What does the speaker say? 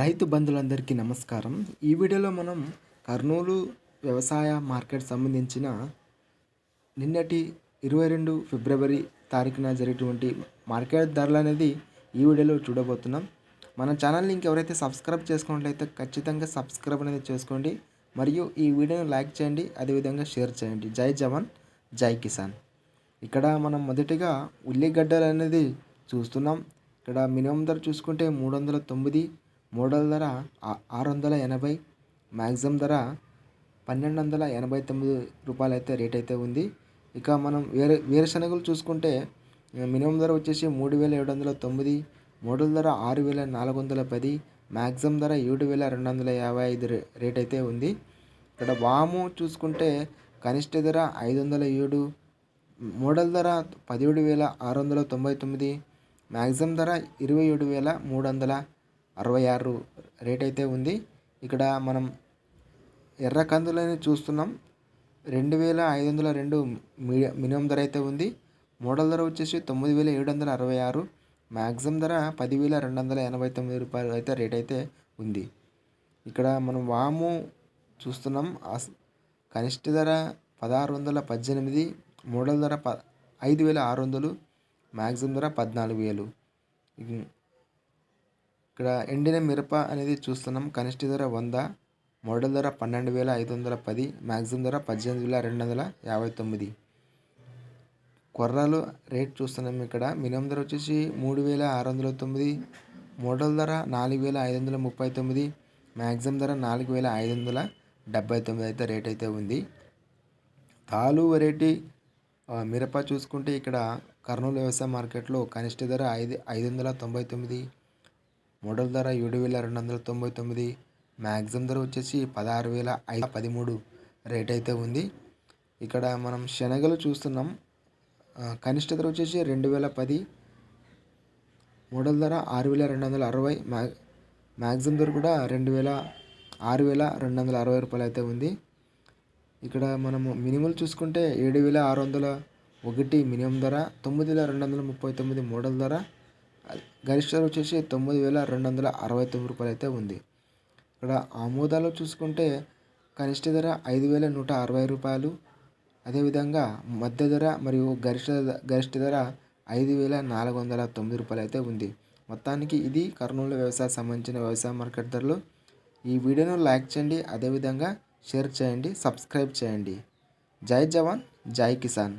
రైతు బంధువులందరికీ నమస్కారం. ఈ వీడియోలో మనం కర్నూలు వ్యవసాయ మార్కెట్ సంబంధించిన నిన్నటి ఇరవై రెండు ఫిబ్రవరి తారీఖున జరిగినటువంటి మార్కెట్ ధరలు అనేది ఈ వీడియోలో చూడబోతున్నాం. మన ఛానల్ని ఇంకెవరైతే సబ్స్క్రైబ్ చేసుకున్నట్లయితే ఖచ్చితంగా సబ్స్క్రైబ్ అనేది చేసుకోండి. మరియు ఈ వీడియోని లైక్ చేయండి అదేవిధంగా షేర్ చేయండి. జై జవాన్ జై కిసాన్. ఇక్కడ మనం మొదటిగా ఉల్లిగడ్డలు అనేది చూస్తున్నాం. ఇక్కడ మినిమం ధర చూసుకుంటే మూడు వందల తొమ్మిది మోడల్ ధర ఆరు వందల ఎనభై మ్యాక్సిమం ధర పన్నెండు వందల ఎనభై తొమ్మిది రూపాయలు అయితే రేట్ అయితే ఉంది. ఇక మనం వేరే వేరుశనగలు చూసుకుంటే మినిమం ధర వచ్చేసి మూడు వేల ఏడు వందల తొమ్మిది మోడల్ ధర ఆరు వేల నాలుగు వందల పది మ్యాక్సిమం ధర ఏడు వేల రెండు వందల యాభై ఐదు రేట్ అయితే ఉంది. ఇక్కడ వాము చూసుకుంటే కనిష్ట ధర ఐదు వందల ఏడు మోడల్ ధర పదిహేడు వేల ఆరు వందల తొంభై తొమ్మిది మ్యాక్సిమం ధర ఇరవై ఏడు వేల మూడు వందల అరవై ఆరు రేట్ అయితే ఉంది. ఇక్కడ మనం ఎర్ర కందులని చూస్తున్నాం. రెండు వేల ఐదు వందల రెండు మీడియం మినిమం ధర అయితే ఉంది. మోడల్ ధర వచ్చేసి తొమ్మిది వేల ఏడు వందల అరవై ఆరు. మ్యాక్సిమం ధర పదివేల రెండు వందల ఎనభై తొమ్మిది రూపాయలు అయితే రేట్ అయితే ఉంది. ఇక్కడ మనం వాము చూస్తున్నాం. అస్- కనిష్ట ధర పదహారు వందల పద్దెనిమిది మోడల్ ధర ప ఐదు వేల ఆరు వందలు మ్యాక్సిమం ధర పద్నాలుగు వేలు. ఇక్కడ ఎండిన మిరప అనేది చూస్తున్నాం. కనిష్ట ధర వంద మోడల్ ధర పన్నెండు వేల ఐదు వందల పది మ్యాక్సిమం ధర పద్దెనిమిది వేల రెండు వందల యాభై తొమ్మిది. కొర్రలు రేట్ చూస్తున్నాం ఇక్కడ. మినిమం ధర వచ్చేసి మూడు వేల ఆరు వందల తొమ్మిది మోడల్ ధర నాలుగు వేల ఐదు వందల ముప్పై తొమ్మిది మ్యాక్సిమం ధర నాలుగు వేల ఐదు వందల డెబ్బై తొమ్మిది అయితే రేట్ అయితే ఉంది. తాలు వెరైటీ మిరప చూసుకుంటే ఇక్కడ కర్నూలు వ్యవసాయ మార్కెట్లో కనిష్ట ధర ఐదు ఐదు వందల తొంభై తొమ్మిది మోడల్ ధర ఏడు వేల రెండు వందల తొంభై తొమ్మిది. మ్యాక్సిమం ధర వచ్చేసి పదహారు వేల ఐదు పదమూడు రేట్ అయితే ఉంది. ఇక్కడ మనం శనగలు చూస్తున్నాం. కనిష్ట ధర వచ్చేసి రెండు వేల పది. మోడల్ ధర ఆరు వేల రెండు వందల అరవై. మ్యా మ్యాక్సిమం ధర కూడా రెండు వేల ఆరు వేల రెండు వందల అరవై రూపాయలు అయితే ఉంది. ఇక్కడ మనము మినిమం చూసుకుంటే ఏడు వేల ఆరు వందల ఒకటి మినిమం ధర తొమ్మిది వేల రెండు వందల ముప్పై తొమ్మిది మోడల్ ధర గరిష్ట ధర వచ్చేసి తొమ్మిది వేల రెండు వందల అరవై తొమ్మిది రూపాయలు అయితే ఉంది. ఇక్కడ ఆమోదాలు చూసుకుంటే కనిష్ట ధర ఐదు వేల నూట అరవై రూపాయలు. అదేవిధంగా మధ్య ధర మరియు గరిష్ట గరిష్ట ధర ఐదు వేల నాలుగు వందల తొమ్మిది రూపాయలు అయితే ఉంది. మొత్తానికి ఇది కర్నూలు వ్యవసాయ సంబంధించిన వ్యవసాయ మార్కెట్ ధరలు. ఈ వీడియోను లైక్ చేయండి అదేవిధంగా షేర్ చేయండి సబ్స్క్రైబ్ చేయండి. జై జవాన్ జై కిసాన్.